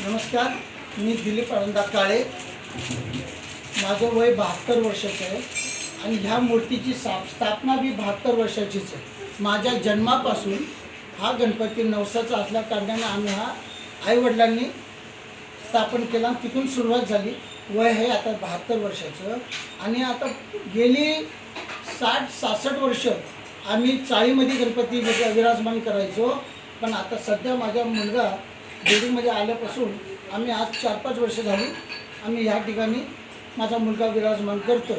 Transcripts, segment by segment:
नमस्कार मी दिलीप आनंदा काळे. माझं वय बहात्तर वर्षाचं आहे आणि ह्या मूर्तीची साप स्थापना बी बहात्तर वर्षाचीच आहे. माझ्या जन्मापासून हा गणपती नवसाचा असल्या कारणाने आम्ही हा आईवडिलांनी स्थापन केला तिथून सुरुवात झाली. वय आहे आता बहात्तर वर्षाचं. आणि आता गेली साठ सहासष्ट वर्ष आम्ही चाळीमध्ये गणपती विराजमान करायचो. पण आता सध्या माझा मुलगा बिल्डिंगमध्ये आल्यापासून आम्ही आज चार पाच वर्ष झाली. आम्ही ह्या ठिकाणी माझा मुलगा विराजमान करतो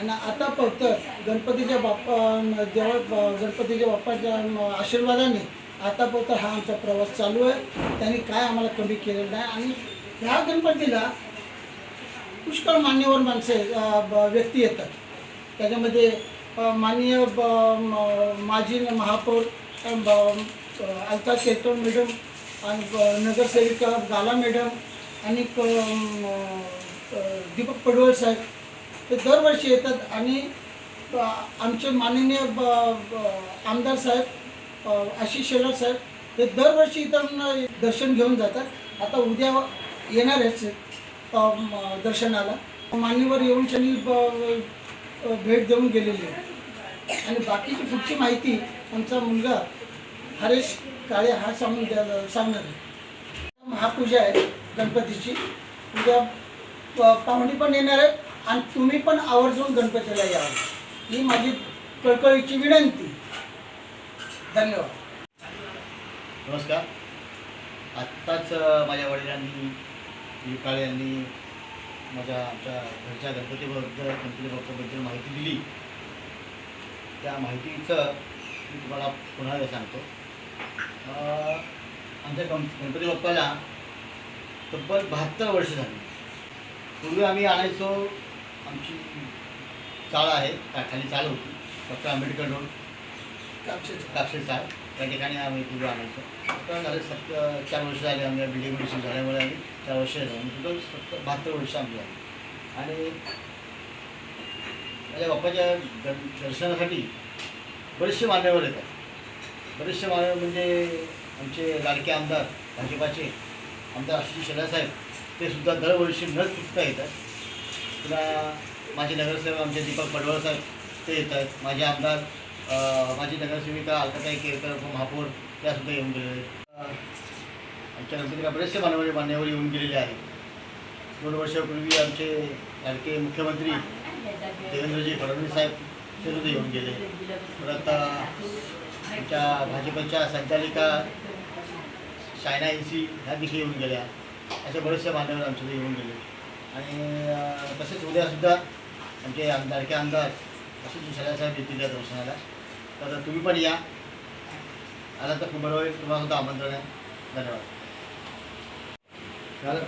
आणि आता फक्त गणपतीच्या बाप्पा देवा गणपतीच्या बाप्पाच्या आशीर्वादाने आता फक्त हा आमचा प्रवास चालू आहे. त्यांनी काय आम्हाला कमी केलेलं नाही आणि ह्या गणपतीला पुष्कळ मान्यवर माणसे ब- व्यक्ती येतात. त्याच्यामध्ये माननीय ब माजी महापौर ब- अलका केतन मॅडम आणि नगरसेविका गाला मॅडम आणि क- दीपक पडवळ साहेब ते दरवर्षी येतात आणि आमचे माननीय ब- आमदार साहेब आशिष शेलार साहेब ते दरवर्षी इथं दर्शन घेऊन जातात. आता उद्या येणार आहेत दर्शनाला. मान्यवर येऊन त्यांनी ब- भेट देऊन गेलेली आहे आणि बाकीची पुढची माहिती आमचा मुलगा हरेश काळे हा सांगून द्या सांगणार आहे. महापूजा आहे गणपतीची. उद्या प- पाहुणे पण येणार आहेत आणि तुम्ही पण आवर्जून गणपतीला यावं ही माझी कळकळीची विनंती. धन्यवाद. नमस्कार. आत्ताच माझ्या वडिलांनी काळे यांनी माझ्या आमच्या घरच्या गणपतीबद्दल गणपती बाप्पाबद्दल माहिती दिली. त्या माहितीचं मी तुम्हाला पुन्हा सांगतो. आमच्या गण गणपती बाप्पाला तब्बल बहात्तर वर्ष झाली. पूर्वी आम्ही आणायचो आमची चाळ आहे त्या खाली चाळ होती डॉक्टर आंबेडकर रोड. कापशेचं. कापसे चाळ. त्या ठिकाणी आम्ही पूर्वी आणायचो. आता झाले सत्त चार वर्ष झाले आम्ही बिल्डिंग सुरू झाल्यामुळे आम्ही चार वर्ष झालो. टोटल सत्तर बहात्तर वर्ष आमची झाली. आणि माझ्या बाप्पाच्या दर दर्शनासाठी बरेचसे मान्यवर येतात. बरेचसे मान्यवर म्हणजे आमचे लाडके आमदार भाजपाचे आमदार आशिष शेलासाहेब ते सुद्धा दरवर्षी न चुकता येतात. पुन्हा माझे नगरसेवक आमचे दीपक पडवळ साहेब ते येत आहेत माझे आमदार माझी नगरसेविका अलकाताई केरकर महापौर त्यासुद्धा येऊन गेलेले आहेत. आमच्या गणपतीला बरेचसे मान्यवर मान्यवर येऊन गेलेले आहेत. दोन वर्षापूर्वी आमचे लाडके मुख्यमंत्री देवेंद्रजी फडणवीस साहेब ते सुद्धा येऊन गेले. परत आता आमच्या भाजपच्या संचालिका शायना एन सी ह्या देखील येऊन गेल्या. असे बरेचसे मान्यवर आमच्याकडे येऊन गेले. आणि तसेच उद्यासुद्धा आमचे आमदारके आमदार असे साहेब येतील त्या दर्शनाला. तर तुम्ही पण या. आला तर खूप बरं होईल. तुम्हाला सुद्धा आमंत्रण आहे. धन्यवाद. झालं?